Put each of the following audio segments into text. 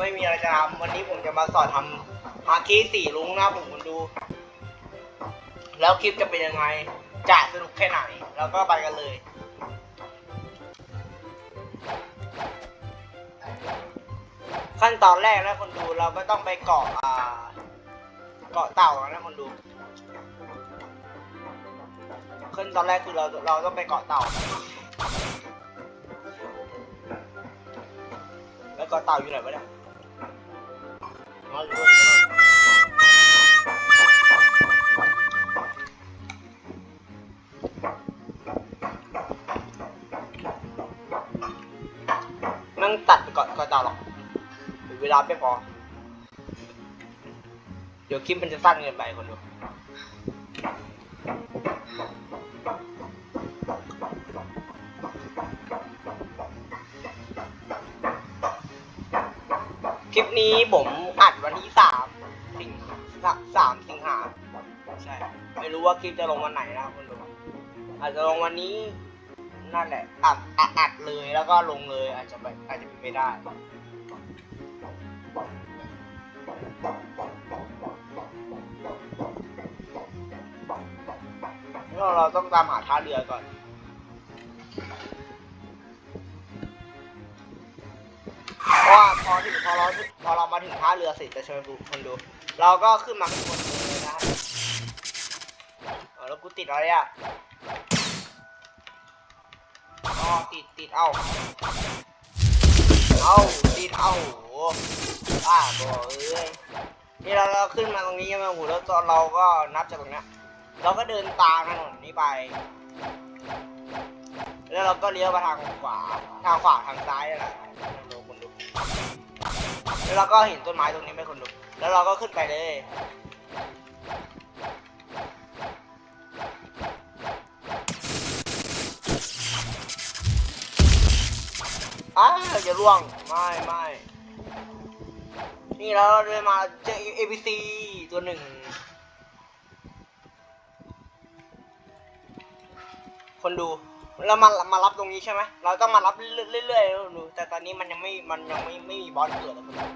ไม่มีอะไรจะทำวันนี้ผมจะมาสอนทำฮาคิสี่ลุงนะผมคุณดู แล้วคลิปจะเป็นยังไง จะสนุกแค่ไหน แล้วก็ไปกันเลยขั้นตอนแรกนะคนดูเราก็ต้องไปเกาะอ่าเกาะเต่านะคนดูขึ้นตอนแรกคือเราเราต้องไปเกาะเต่า แล้วเกาะเต่าอยู่ไหนวะเนี่ย นั่งตัดไปกาะเกาะเต่าหรอกเวลาไม่พอ เดี๋ยวคลิปมันจะสั้นเกินไปคนดู คลิปนี้ผมอัดวันที่สามสิงหาสามสิงหาใช่ ไม่รู้ว่าคลิปจะลงวันไหนนะครับคุณดูอาจจะลงวันนี้ นั่นแหละ อัดอัดอัดเลยแล้วก็ลงเลย อาจจะไปอาจจะเป็นไม่ได้ เราเราต้องตามหาท่าเรือก่อน พอถึงพอเราพอเรามาถึงท่าเรือเสร็จจะเชิญดูคนดู เราก็ขึ้นมาข้างบนเลยนะฮะแล้วกูติดอะไรอะอ๋อติดติดเอ้าเอ้าติดเอ้าบ้าบอเอ้ยนี่เราเราขึ้นมาตรงนี้ใช่ไหมโหแล้วตอนเราก็นับจากตรงนี้เราก็เดินตามถนนนี้ไป แล้วเราก็เลี้ยวมาทางขวา ทางขวาทางซ้ายนั่นแหละดูคนดู แล้วเราก็เห็นต้นไม้ตรงนี้ไหมคนดูแล้วเราก็ขึ้นไปเลยอ้าวอย่าล่วง ไม่ไม่นี่แล้วเราเดินมาเจอ ABC ตัวหนึ่ง คนดู เรามามารับตรงนี้ใช่ไหมเราต้องมารับเรื่อยๆๆดูแต่ตอนนี้มันยังไม่มันยังไม่ไม่มีบอสเกิดอะคนดู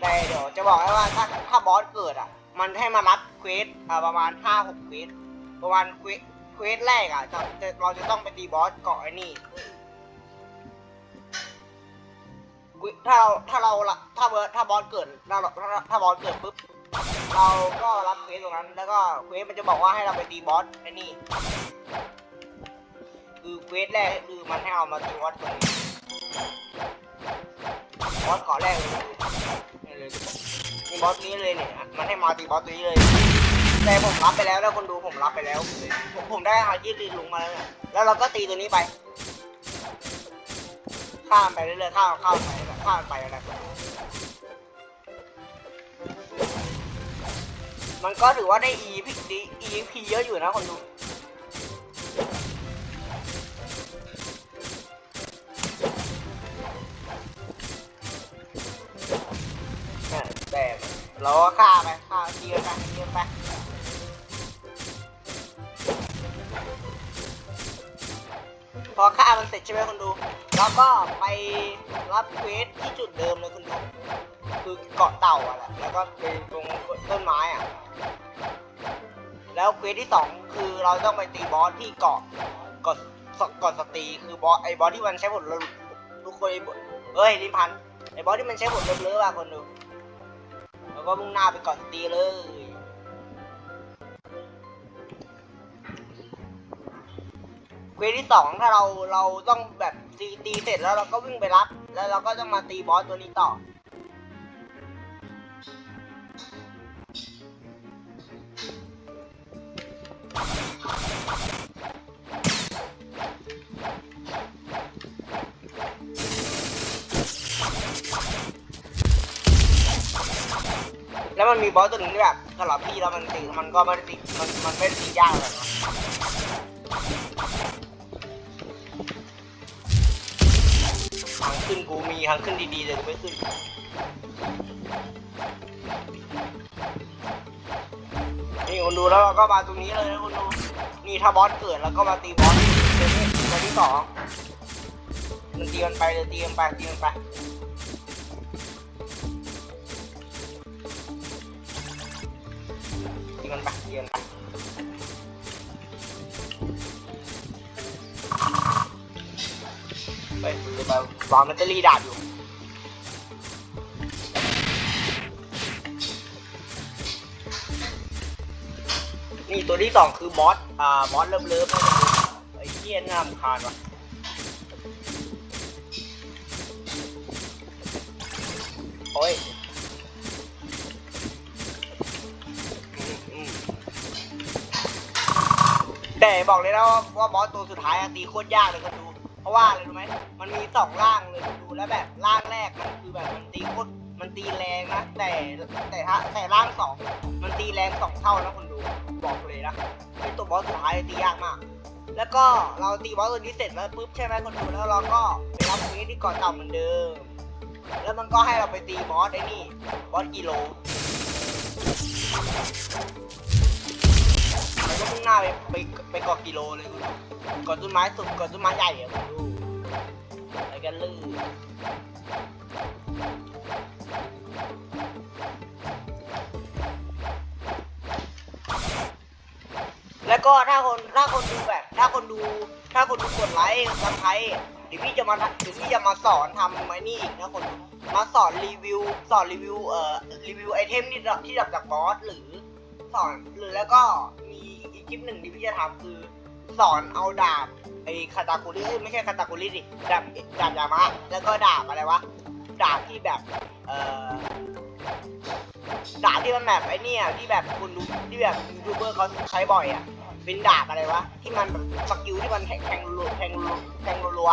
แต่เดี๋ยวจะบอกให้ว่าถ้าถ้าบอสเกิดอะ มันให้มารับเควสอ่าประมาณห้าหกเควสประมาณเควสเควสแรกอะจะจะเราจะต้องไปตีบอสเกาะไอ้นี่ถ้าเราถ้าเราละถ้าเบอร์ถ้าบอสเกิดถ้าเราถ้าถ้าบอสเกิดปุ๊บเราก็รับเควสตรงนั้น แล้วก็เควสมันจะบอกว่าให้เราไปตีบอสไอ้นี่ วสแรกคือมันให้เอามาตีบอสตรงนี้บอสเกาะแรกเลยนี่เลยนี่บอสนี้เลยเนี่ยมันให้มาตีบอสตัวนี้เลย แต่ผมรับไปแล้วแล้วคนดูผมรับไปแล้ว ผมผมได้อายืดตีลุงมาแล้วเนี่ยแล้วเราก็ตีตัวนี้ไป ข้ามไปเรื่อยๆข้ามข้ามไปข้ามไปอะไรมันก็ถือว่าได้ E พีดี EP เยอะอยู่นะคนดู เราก็ฆ่าไปฆ่าตีกันไปตีกันไปพอฆ่ามันเสร็จใช่ไหมคนดู แล้วก็ไปรับเควสที่จุดเดิมเลยคุณดู คือเกาะเต่าอะแหละแล้วก็ไปตรงต้นไม้อะ แล้วเควสที่สองคือเราต้องไปตีบอสที่เกาะเกาะเกาะสตีคือบอสไอ้บอสที่มันใช้ผลลทุกคนไอ้บอสเอ้ยลิมพันต์ไอ้บอสที่มันใช้ผลเลอะๆอะคนดู แล้วก็มุ่งหน้าไปเกาะสตีเลย เควสที่สองถ้าเราเราต้องแบบตีตีเสร็จแล้วเราก็วิ่งไปรับ แล้วเราก็ต้องมาตีบอสตัวนี้ต่อ แล้วมันมีบอสตัวหนึงที่แบบสำหรับพี่แล้วมันตีมันก็ไม่ได้ตีมันมันไม่ได้ตียากเลยนะทางขึ้นกูมีทางขึ้นดีๆแต่กูไม่ขึ้นนี่คุณดูแล้วเราก็มาตรงนี้เลยนะคุณดูนี่ถ้าบอสเกิดแล้วก็มาตีบอสตัวนี้ตัวที่สองมันตีมันไปเลยตีมันไปตีมันไป ตีมันไปตีมันไปเฮ้ยเดี๋ยวไปวางแบตเตอรี่ดาบอยู่นี่ตัวที่สองคือบอส อ่าบอสเลิฟเลิฟไอ้เหี้ยน่ารำคาญว่ะโอ้ย แต่บอกเลยนะว่าว่าบอสตัวสุดท้ายอะตีโคตรยากเลยคนดู เพราะว่าอะไรรู้ไหมมันมีสองร่างเลยคนดูแล้วแบบร่างแรกมันคือแบบมันตีโคตรมันตีแรงนะแต่แต่ถ้าแต่ร่างสองมันตีแรงสองเท่านะคนดูบอกเลยนะเป็นตัวบอสสุดท้ายตียากมาก แล้วก็เราตีบอสตัวนี้เสร็จแล้วปุ๊บใช่ไหมคนดูแล้วเราก็ไปรับเควสที่เกาะเต่าเหมือนเดิม แล้วมันก็ให้เราไปตีบอสไอ้นี่บอสกิโล แล้วก็มุ่งหน้าไปไปไปเกาะกิโลเลยคุณเกาะต้นไม้สุดเกาะต้นไม้ใหญ่อะคุณดูไปกันเลยแล้วก็ถ้าคนถ้าคนดูแบบ ถ้าคนดู ถ้าคนดูกดไลค์ซับไครต์เดี๋ยวพี่จะมาเดี๋ยวพี่จะมาสอนทำไอ้นี่อีกนะคนมาสอนรีวิว สอนรีวิวเอ่อรีวิวไอเทมที่ดับที่ดับจากบอสหรือสอนหรือแล้วก็ม ลิปหนึ่งที่พี่จะทำคือ สอนเอาดาบไอ้คาตาคุริไม่ใช่คาตาคุริดิดาบดาบยามะแล้วก็ดาบอะไรวะดาบที่แบบเอ่อดาบที่มันแบบไอ้นี่ยที่แบบคุณดูที่แบบยูทูบเบอร์เขาใช้บ่อยอะเป็นดาบอะไรวะที่มันแบบสกิลที่มันแทงแทงรัวแทงรัวแทงรัว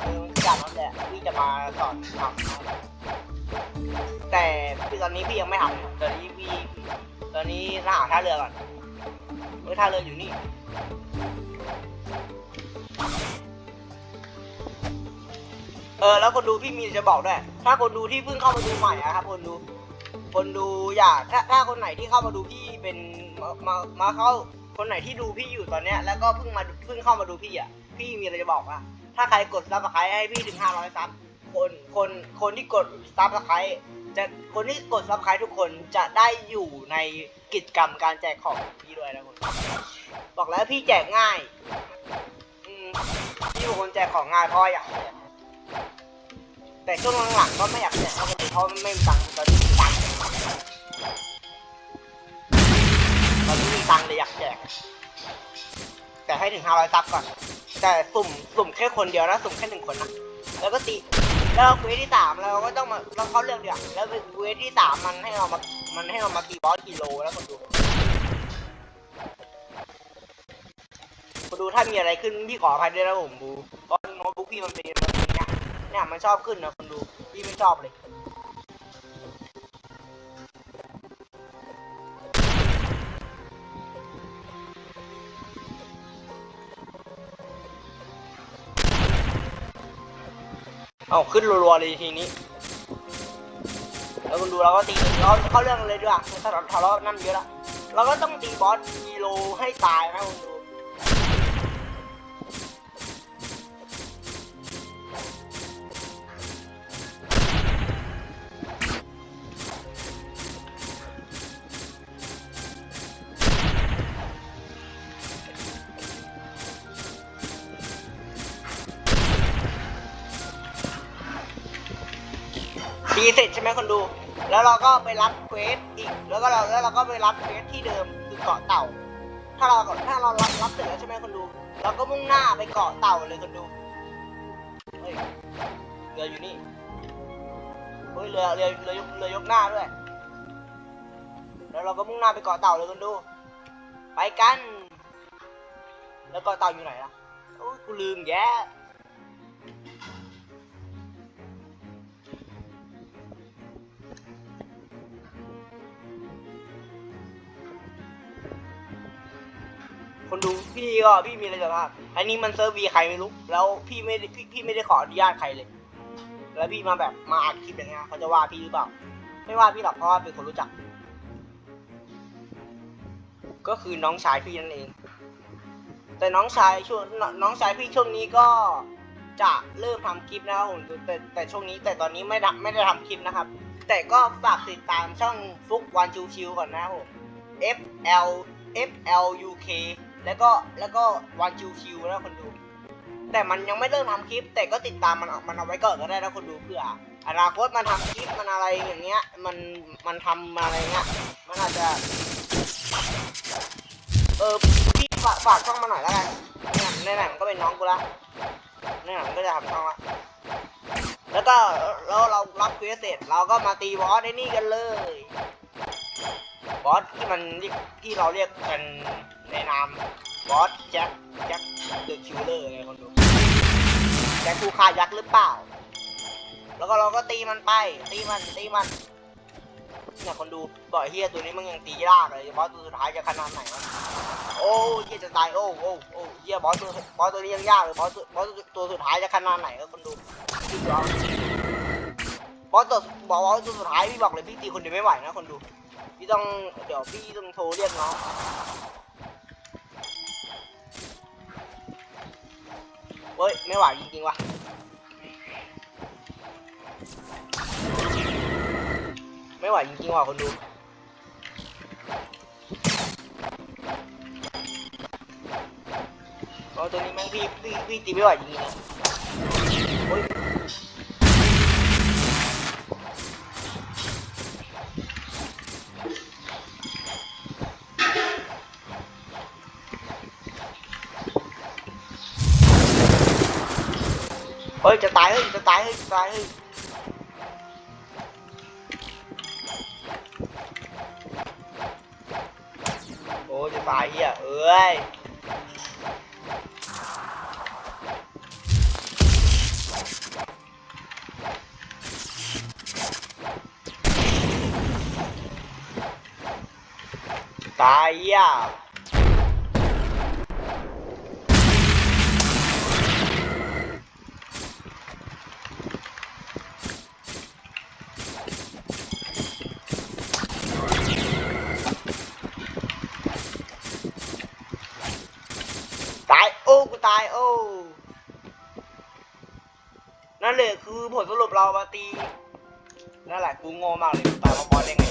เออดาบนั่นแหละพี่จะมาสอนทำแต่ตอนนี้พี่ยังไม่ทำตอนนี้พี่ตอนนี้หน้าหาท่าเรือก่อน เออท่าเรืออยู่นี่ เออ แล้วคนดูพี่มีจะบอกด้วย ถ้าคนดูที่เพิ่งเข้ามาดูใหม่อะครับคนดู คนดูอยากถ้าถ้าคนไหนที่เข้ามาดูพี่เป็นมามามาเข้า คนไหนที่ดูพี่อยู่ตอนเนี้ย แล้วก็เพิ่งมาเพิ่งเข้ามาดูพี่อะ พี่มีอะไรจะบอกว่าถ้าใครกดซับสไครต์ให้พี่ถึงห้าร้อยซับคนคนคนที่กดซับสไครต์ จะคนที่กดซับสไครต์ทุกคนจะได้อยู่ในกิจกรรมการแจกของพี่ด้วยนะคนบอกแล้วพี่แจกง่ายอืมพี่เป็นคนแจกของง่ายเพราะอยากแจกแต่ช่วงหลังๆก็ไม่อยากแจกเพราะเพราะไม่มีตังค์ตอนนี้มีตังค์ตอนนี้มีตังค์เลยอยากแจก แต่ให้ถึงห้าร้อยซับก่อน แต่สุ่มสุ่มแค่คนเดียวนะ สุ่มแค่หนึ่งคนนะแล้วก็ตี แล้วเควสที่สามเราก็ต้องมาเราเข้าเรื่องเดียวแล้วเควสที่สามมันให้เรามามันให้เรามาตีบอสกิโลแล้วคนดูคนดูถ้ามีอะไรขึ้นพี่ขออภัยด้วยนะผมบูตอนโน้ตบุ๊กพี่มันเป็นมันเป็นเนี่ยเนี่ยมันชอบขึ้นนะคนดูพี่ไม่ชอบเลย เอาขึ้นรัวๆเลยทีนี้ แล้วคุณดูเราก็ตีเขาเข้าเรื่องเลยด้วยอะถ้าเราทะเลาะนั่นเยอะละเราก็ต้องตีบอสกิโลให้ตายนะคุณดู ตีเสร็จใช่ไหมคนดู แล้วเราก็ไปรับเควสอีก แล้วก็เราแล้วเราก็ไปรับเควสที่เดิมคือเกาะเต่า ถ้าเราถ้าเรารับรับเสร็จแล้วใช่ไหมคนดู เราก็มุ่งหน้าไปเกาะเต่าเลยคนดูเฮ้ยเรืออยู่นี่เฮ้ยเรือเรือเรือยกเรือยกหน้าด้วย แล้วเราก็มุ่งหน้าไปเกาะเต่าเลยคนดู ไปกัน แล้วเกาะเต่าอยู่ไหนล่ะโอ้ยกูลืมแย่ คนดูพี่ก็พี่มีอะไรจะว่าอันนี้มันเซิร์ฟวีใครไม่รู้แล้วพี่ไม่ได้พี่พี่ไม่ได้ขออนุญาตใครเลย แล้วพี่มาแบบมาอัดคลิปอย่างเงี้ยเขาจะว่าพี่หรือเปล่า ไม่ว่าพี่หรอกเพราะว่าเป็นคนรู้จัก ก็คือน้องชายพี่นั่นเอง แต่น้องชายช่วงน้องชายพี่ช่วงนี้ก็จะเริ่มทำคลิปนะครับผมแต่แต่ช่วงนี้แต่ตอนนี้ไม่ได้ไม่ได้ทำคลิปนะครับ แต่ก็ฝากติดตามช่องฟุกวันชิวๆก่อนนะครับผม F L F L U K แล้วก็แล้วก็วันชิวๆนะคนดู แต่มันยังไม่เริ่มทำคลิป แต่ก็ติดตามมันเอามันเอาไว้ก่อนก็ได้นะคนดูเพื่ออนาคตมันทำคลิปมันอะไรอย่างเงี้ย มันมันทำมาอะไรเงี้ยมันอาจจะ เออพี่ฝากฝากช่องมาหน่อยแล้วกันเนี่ยในไหนมันก็เป็นน้องกูละในไหนๆมันก็จะทำช่องละแล้วก็แล้วเรารับเควสเสร็จเราก็มาตีบอสในนี่กันเลย บอสที่มันที่เราเรียกกันในนามบอสแจ็คแจ็คเดอะคิวเลอร์ไงคนดูแจ็คผู้ฆ่ายักษ์หรือเปล่า แล้วก็เราก็ตีมันไป ตีมันตีมันเนี่ยคนดูบ่อยเฮียตัวนี้มันยังตียากเลยบอสตัวสุดท้ายจะขนาดไหนวะโอ้เฮียจะตายโอ้โอ้โอ้เฮียบอสตัวบอสตัวนี้ยังยากเลยบอสบอสตัวสุดท้ายจะขนาดไหนก็คนดูยอด บอสตัวบอสตัวสุดท้ายพี่บอกเลยพี่ตีคนเดียวไม่ไหวนะคนดู พี่ต้องเดี๋ยวพี่ต้องโทรเรียกน้องเฮ้ยไม่ไหวจริงๆว่ะไม่ไหวจริงๆว่ะคนดูตัวนี้แม่งพี่พี่พี่ตีไม่ไหวจริงๆนะเฮ้ย เฮ้ยจะตายเฮ้ยจะตายเฮ้ยจะตายเฮ้ยโอ้ยจะตายเฮียเอ้ยตายเฮีย นั่นเลยคือผลสรุปเรามาตี นั่นแหละกูโง่มากเลยตายเพราบอสได้ไง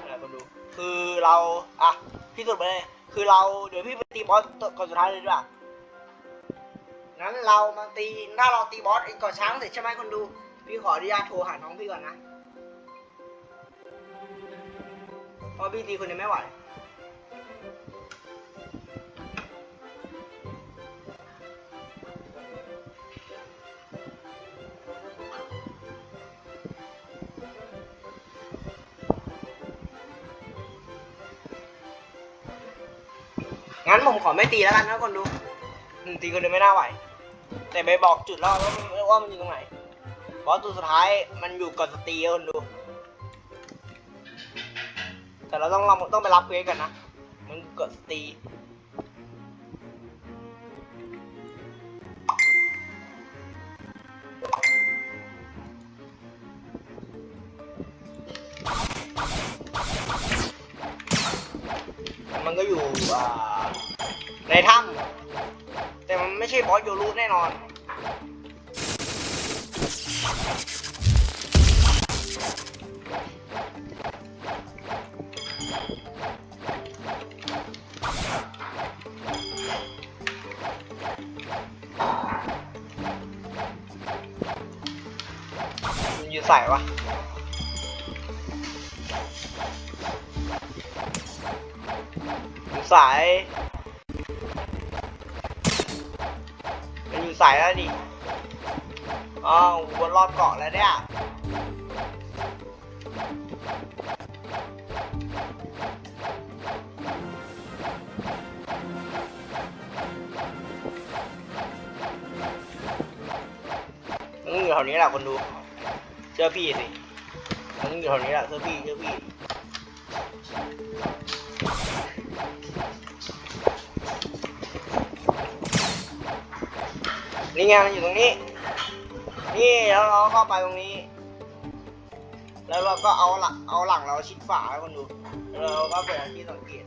นั่นแหละคนดูคือเราอะพี่สุดไปเลยคือเราเดี๋ยวพี่ไปตีบอสก่อนสุดท้ายเลยดีกว่างั้นเรามาตีถ้าเราตีบอสอ้ก่อนช้างเสร็จใช่ไหมคนดู พี่ขออนุญาตโทรหาน้องพี่ก่อนนะเพราะพี่ตีคนเดียวไม่ไหว งั้นผมขอไม่ตีแล้วกันนะคนดูตีคนเดียวไม่น่าไหว แต่ไปบอกจุดแล้วว่ามันว่ามันอยู่ตรงไหนบอสตัวสุดท้ายมันอยู่ก่อนสตีคนดู แต่เราต้องเราต้องไปรับเควสกันนะมันกดสตีมันก็อยู่อ่า ในถ้ำแต่มันไม่ใช่บอสโยรุแน่นอน มันอยู่ใส่วะสาย สายแล้วดิอ้าววนรอบเกาะแล้วเนี่ยมันต้องอยู่แถวนี้แหละคนดู เชื่อพี่สิมันต้องอยู่แถวนี้แหละเชื่อพี่เชื่อพี่ นี่ไงมันอยู่ตรงนี้ นี่แล้วเราก็ไปตรงนี้ แล้วเราก็เอาหลังเอาหลังเราชิดฝาให้คนดูเราก็เปิดที่สังเกต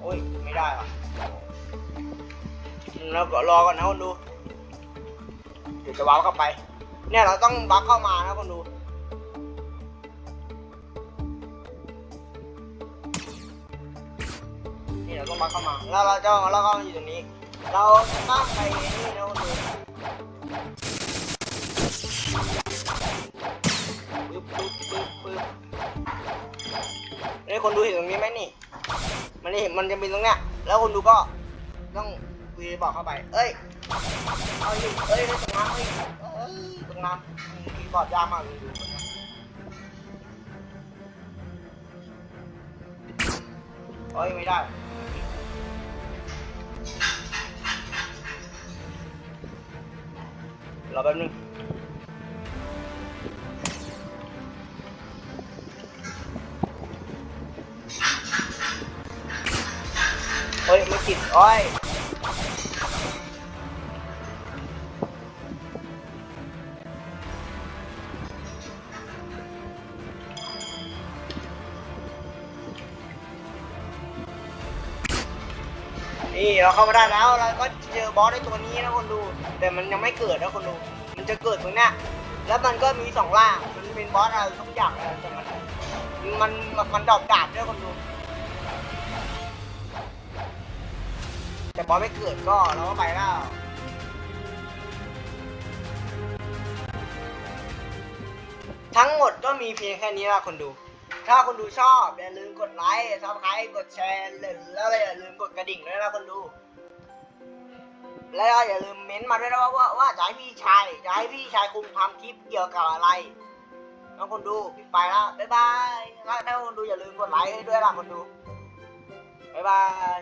โอ้ยไม่ได้หรอแล้วก็รอก่อนนะคนดูเดี๋ยวจะว้าวเข้าไป เนี่ยเราต้องบักเข้ามานะคนดู องบักเข้ามา แล้วเราจะแล้วก็อยู่ตรงนี้ เราต้องไปนี่นะคนดูปึ๊บปึ๊บปึ๊บปึ๊บนี่คนดูเห็นตรงนี้ไหมนี่ มันนี่มันจะเป็นตรงเนี้ย แล้วคนดูก็ต้องวีบอกเข้าไป เอ้ย เอาอยู่เอ้ยตรงน้ำเอ้ยตรงน้ำคีย์บอร์ดยากมากเลยดูเอ้ยไม่ได้ รอแป๊บนึงเฮ้ยไม่ติดโอ้อย บอสในตัวนี้นะคนดู แต่มันยังไม่เกิดนะคนดู มันจะเกิดตรงเนี้ยแล้วมันก็มีสองล่าง มันเป็นบอสอะไรทุกอย่างเลยแต่มันมันมันดอปดาบด้วยคนดูแต่บอสไม่เกิดก็เราก็ไปแล้วทั้งหมดก็มีเพียงแค่นี้ละคนดู ถ้าคนดูชอบอย่าลืมกดไลค์ซับสไครต์กดแชร์แล้วอย่าลืมกดกระดิ่งด้วยนะคนดู แล้วอย่าลืมเม้นต์มาด้วยนะว่าว่าจะให้พี่ชายจะให้พี่ชายคุมทำคลิปเกี่ยวกับอะไรน้องคนดูปิดไปละบ๊ายบายถ้าถ้าคนดูอย่าลืมกดไลค์ให้ด้วยล่ะคนดูบ๊ายบาย